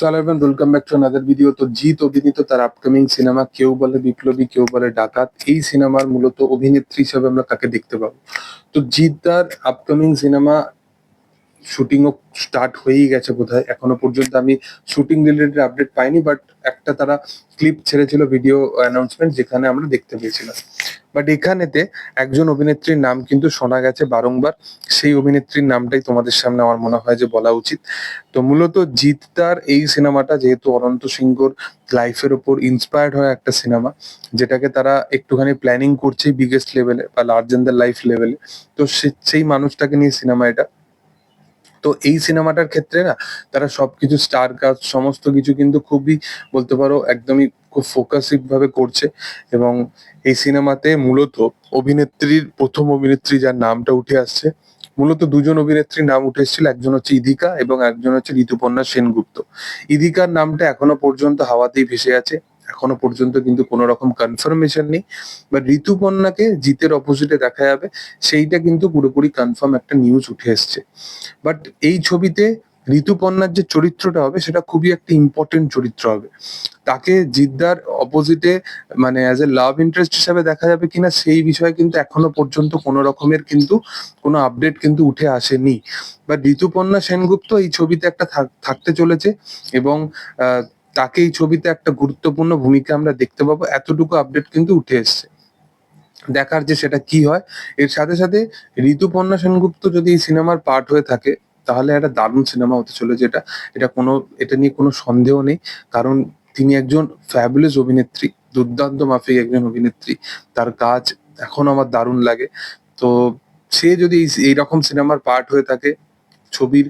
Sullivan welcome back to another video. তো জিৎ অভিনীত তার আপকামিং সিনেমা কেউ বলে বিপ্লবী, কেউ বলে ডাকাত, এই সিনেমার মূলত অভিনেত্রী হিসেবে আমরা কাকে দেখতে পাবো। তো জিৎ তার আপকামিং সিনেমা শুটিংও স্টার্ট হয়েই গেছে বোধহয়। এখনও পর্যন্ত আমি শুটিং রিলেটেড আপডেট পাইনি বাট একটা তারা ক্লিপ ছেড়েছিল ভিডিও অ্যানাউন্সমেন্ট যেখানে আমরা দেখতে পেয়েছিলাম। বাট এখানেতে একজন অভিনেত্রীর নাম কিন্তু শোনা গেছে বারংবার। সেই অভিনেত্রীর নামটাই তোমাদের সামনে আমার মনে হয় যে বলা উচিত। তো মূলত জিৎ তার এই সিনেমাটা যেহেতু অনন্ত সিংহর লাইফের ওপর ইন্সপায়ার্ড হয় একটা সিনেমা, যেটাকে তারা একটুখানি প্ল্যানিং করছে বিগেস্ট লেভেলে বা লার্জ লাইফ লেভেলে তো সেই মানুষটাকে নিয়ে সিনেমা এটা। তো এই সিনেমাটার ক্ষেত্রে না, তারা সবকিছু, স্টার কাস্ট, সমস্ত কিছু কিন্তু খুবই বলতে পারো একদমই খুব ফোকাসিভ ভাবে করছে এবং এই সিনেমাতে মূলত অভিনেত্রীর প্রথম অভিনেত্রী যার নামটা উঠে আসছে, মূলত দুজন অভিনেত্রীর নাম উঠে এসেছিল, একজন হচ্ছে ইদিকা এবং একজন হচ্ছে ঋতুপর্ণা সেনগুপ্ত। ইদিকার নামটা এখনও পর্যন্ত হাওয়াতেই ভেসে আছে। এখনও পর্যন্ত কিন্তু কোনো রকম কনফার্মেশন নেই। বাট ঋতুপর্ণাকে জিতের অপোজিটে দেখা যাবে, সেইটা কিন্তু পুরোপুরি কনফার্ম একটা নিউজ উঠে এসছে। বাট এই ছবিতে ঋতুপর্ণার যে চরিত্রটা হবে, সেটা খুবই একটা ইম্পর্টেন্ট চরিত্র হবে। তাকে জিদ্দার অপোজিটে মানে অ্যাজ এ লাভ ইন্টারেস্ট হিসাবে দেখা যাবে কিনা, সেই বিষয়ে কিন্তু এখনও পর্যন্ত কোনো রকমের কিন্তু কোনো আপডেট কিন্তু উঠে আসেনি। বা ঋতুপর্ণা সেনগুপ্ত এই ছবিতে একটা থাক- থাকতে চলেছে এবং তাকে এই ছবিতে একটা গুরুত্বপূর্ণ ভূমিকা আমরা দেখতে পাবো। এতটুকু আপডেট কিন্তু উঠে এসছে। দেখার যে সেটা কি হয়, এর সাথে সাথে ঋতুপর্ণা সেনগুপ্ত যদি এই সিনেমার পার্ট হয়ে থাকে, তাহলে একটা দারুণ সিনেমা হতে চলেছে এটা। এটা কোনো, এটা নিয়ে কোনো সন্দেহ নেই। কারণ তিনি একজন ফ্যাবুলাস অভিনেত্রী, দুর্দান্ত মাফিক একজন অভিনেত্রী। তার কাজ এখন আমার দারুণ লাগে। তো সে যদি এই- এইরকম সিনেমার পার্ট হয়ে থাকে ছবির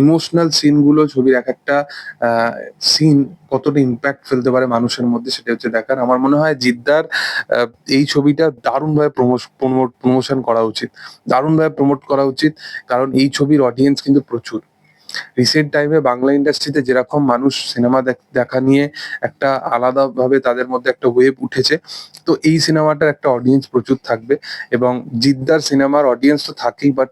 ইমোশনাল সিনগুলো ছবির এক একটা সিন কতটা ইম্প্যাক্ট ফেলতে পারে মানুষের মধ্যে সেটা হচ্ছে দেখার। আমার মনে হয় জিদ্দার এই ছবিটা দারুণভাবে প্রমোশন করা উচিত। দারুণভাবে প্রমোট করা উচিত, কারণ এই ছবির অডিয়েন্স কিন্তু প্রচুর। রিসেন্ট টাইমে বাংলা ইন্ডাস্ট্রিতে যেরকম মানুষ সিনেমা দেখা নিয়ে একটা আলাদাভাবে তাদের মধ্যে একটা ওয়েব উঠেছে, তো এই সিনেমাটার একটা অডিয়েন্স প্রচুর থাকবে এবং জিদ্দার সিনেমার অডিয়েন্স তো থাকেই বাট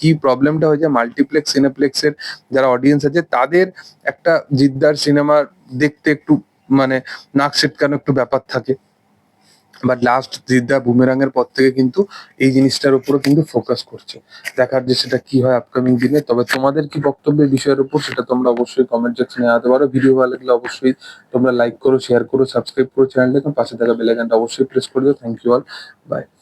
কি প্রবলেমটা হয়েছে মাল্টিপ্লেক্স সিনেপ্লেক্সের যারা অডিয়েন্স আছে, তাদের একটা জিদ্দার সিনেমা দেখতে একটু মানে নাক সেটকানো একটু ব্যাপার থাকে। বাট লাস্ট জিদ্দা বুমেরাং এর পর থেকে কিন্তু এই জিনিসটার উপরও কিন্তু ফোকাস করছে। দেখার যে সেটা কি হয় আপকামিং দিনে, তবে তোমাদের কি বক্তব্যের বিষয়ের উপর সেটা তোমরা অবশ্যই কমেন্ট সেকশনে জানাতে পারো। ভিডিও ভালো লাগলে অবশ্যই তোমরা লাইক করো শেয়ার করো সাবস্ক্রাইব করো চ্যানেলটা পাশে থাকা বেল আইকনটা অবশ্যই প্রেস করে দিও। Thank you all by